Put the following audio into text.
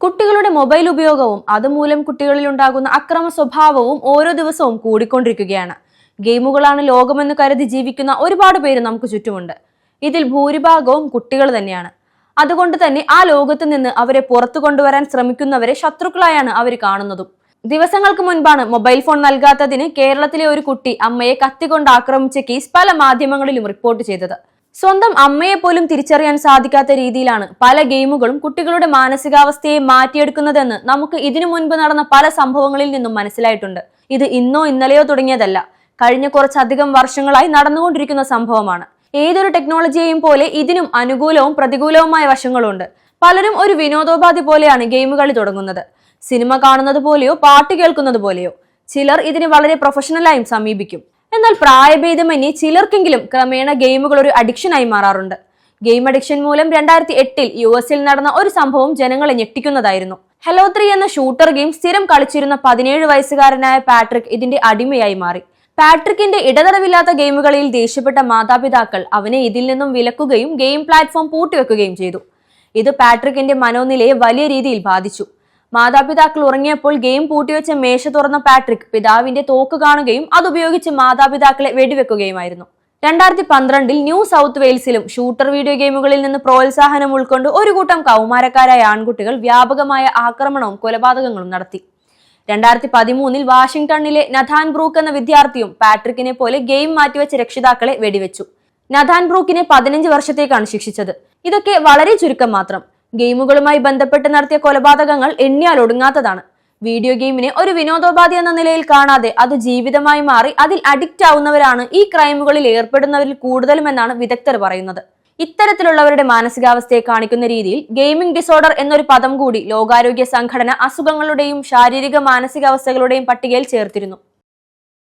കുട്ടികളുടെ മൊബൈൽ ഉപയോഗവും അതുമൂലം കുട്ടികളിൽ ഉണ്ടാകുന്ന അക്രമ സ്വഭാവവും ഓരോ ദിവസവും കൂടിക്കൊണ്ടിരിക്കുകയാണ്. ഗെയിമുകളാണ് ലോകമെന്ന് കരുതി ജീവിക്കുന്ന ഒരുപാട് പേര് നമുക്ക് ചുറ്റുമുണ്ട്. ഇതിൽ ഭൂരിഭാഗവും കുട്ടികൾ തന്നെയാണ്. അതുകൊണ്ട് തന്നെ ആ ലോകത്ത് നിന്ന് അവരെ പുറത്തു കൊണ്ടുവരാൻ ശ്രമിക്കുന്നവരെ ശത്രുക്കളായാണ് അവർ കാണുന്നതും. ദിവസങ്ങൾക്ക് മുൻപാണ് മൊബൈൽ ഫോൺ നൽകാത്തതിന് കേരളത്തിലെ ഒരു കുട്ടി അമ്മയെ കത്തിക്കൊണ്ട് ആക്രമിച്ച കേസ് പല മാധ്യമങ്ങളിലും റിപ്പോർട്ട് ചെയ്തത്. സ്വന്തം അമ്മയെ പോലും തിരിച്ചറിയാൻ സാധിക്കാത്ത രീതിയിലാണ് പല ഗെയിമുകളും കുട്ടികളുടെ മാനസികാവസ്ഥയെ മാറ്റിയെടുക്കുന്നതെന്ന് നമുക്ക് ഇതിനു മുൻപ് നടന്ന പല സംഭവങ്ങളിൽ നിന്നും മനസ്സിലായിട്ടുണ്ട്. ഇത് ഇന്നോ ഇന്നലെയോ തുടങ്ങിയതല്ല. കഴിഞ്ഞ കുറച്ചധികം വർഷങ്ങളായി നടന്നുകൊണ്ടിരിക്കുന്ന സംഭവമാണ്. ഏതൊരു ടെക്നോളജിയെയും പോലെ ഇതിനും അനുകൂലവും പ്രതികൂലവുമായ വശങ്ങളുണ്ട്. പലരും ഒരു വിനോദോപാധി പോലെയാണ് ഗെയിം കളി തുടങ്ങുന്നത്. സിനിമ കാണുന്നത് പോലെയോ പാട്ട് കേൾക്കുന്നത് പോലെയോ ചിലർ ഇതിന് വളരെ പ്രൊഫഷണലായും സമീപിക്കും. എന്നാൽ പ്രായഭേദമന്യേ ചിലർക്കെങ്കിലും ക്രമേണ ഗെയിമുകൾ ഒരു അഡിക്ഷനായി മാറാറുണ്ട്. ഗെയിം അഡിക്ഷൻ മൂലം രണ്ടായിരത്തി എട്ടിൽ യു എസിൽ നടന്ന ഒരു സംഭവം ജനങ്ങളെ ഞെട്ടിക്കുന്നതായിരുന്നു. ഹെലോ ത്രീ എന്ന ഷൂട്ടർ ഗെയിം സ്ഥിരം കളിച്ചിരുന്ന പതിനേഴ് വയസ്സുകാരനായ പാട്രിക് ഇതിന്റെ അടിമയായി മാറി. പാട്രിക്കിന്റെ ഇടതടവില്ലാത്ത ഗെയിമുകളിൽ ദേഷ്യപ്പെട്ട മാതാപിതാക്കൾ അവനെ ഇതിൽ നിന്നും വിലക്കുകയും ഗെയിം പ്ലാറ്റ്ഫോം പൂട്ടിവെക്കുകയും ചെയ്തു. ഇത് പാട്രിക്കിന്റെ മനോനിലയെ വലിയ രീതിയിൽ ബാധിച്ചു. മാതാപിതാക്കൾ ഉറങ്ങിയപ്പോൾ ഗെയിം പൂട്ടിവെച്ച മേശ തുറന്ന പാട്രിക് പിതാവിന്റെ തോക്ക് കാണുകയും അതുപയോഗിച്ച് മാതാപിതാക്കളെ വെടിവെക്കുകയുമായിരുന്നു. രണ്ടായിരത്തി പന്ത്രണ്ടിൽ ന്യൂ സൗത്ത് വെയിൽസിലും ഷൂട്ടർ വീഡിയോ ഗെയിമുകളിൽ നിന്ന് പ്രോത്സാഹനം ഉൾക്കൊണ്ട് ഒരു കൂട്ടം കൗമാരക്കാരായ ആൺകുട്ടികൾ വ്യാപകമായ ആക്രമണവും കൊലപാതകങ്ങളും നടത്തി. രണ്ടായിരത്തി പതിമൂന്നിൽ വാഷിംഗ്ടണിലെ നഥാൻ ബ്രൂക്ക് എന്ന വിദ്യാർത്ഥിയും പാട്രിക്കിനെ പോലെ ഗെയിം മാറ്റിവെച്ച രക്ഷിതാക്കളെ വെടിവെച്ചു. നഥാൻ ബ്രൂക്കിനെ പതിനഞ്ച് വർഷത്തേക്കാണ് ശിക്ഷിച്ചത്. ഇതൊക്കെ വളരെ ചുരുക്കം മാത്രം. ഗെയിമുകളുമായി ബന്ധപ്പെട്ട് നടത്തിയ കൊലപാതകങ്ങൾ എണ്ണിയാൽ ഒടുങ്ങാത്തതാണ്. വീഡിയോ ഗെയിമിനെ ഒരു വിനോദോപാധി എന്ന നിലയിൽ കാണാതെ അത് ജീവിതമായി മാറി അതിൽ അഡിക്റ്റ് ആവുന്നവരാണ് ഈ ക്രൈമുകളിൽ ഏർപ്പെടുന്നവരിൽ കൂടുതലുമെന്നാണ് വിദഗ്ധർ പറയുന്നത്. ഇത്തരത്തിലുള്ളവരുടെ മാനസികാവസ്ഥയെ കാണിക്കുന്ന രീതിയിൽ ഗെയിമിംഗ് ഡിസോർഡർ എന്നൊരു പദം കൂടി ലോകാരോഗ്യ സംഘടന അസുഖങ്ങളുടെയും ശാരീരിക മാനസികാവസ്ഥകളുടെയും പട്ടികയിൽ ചേർത്തിരുന്നു.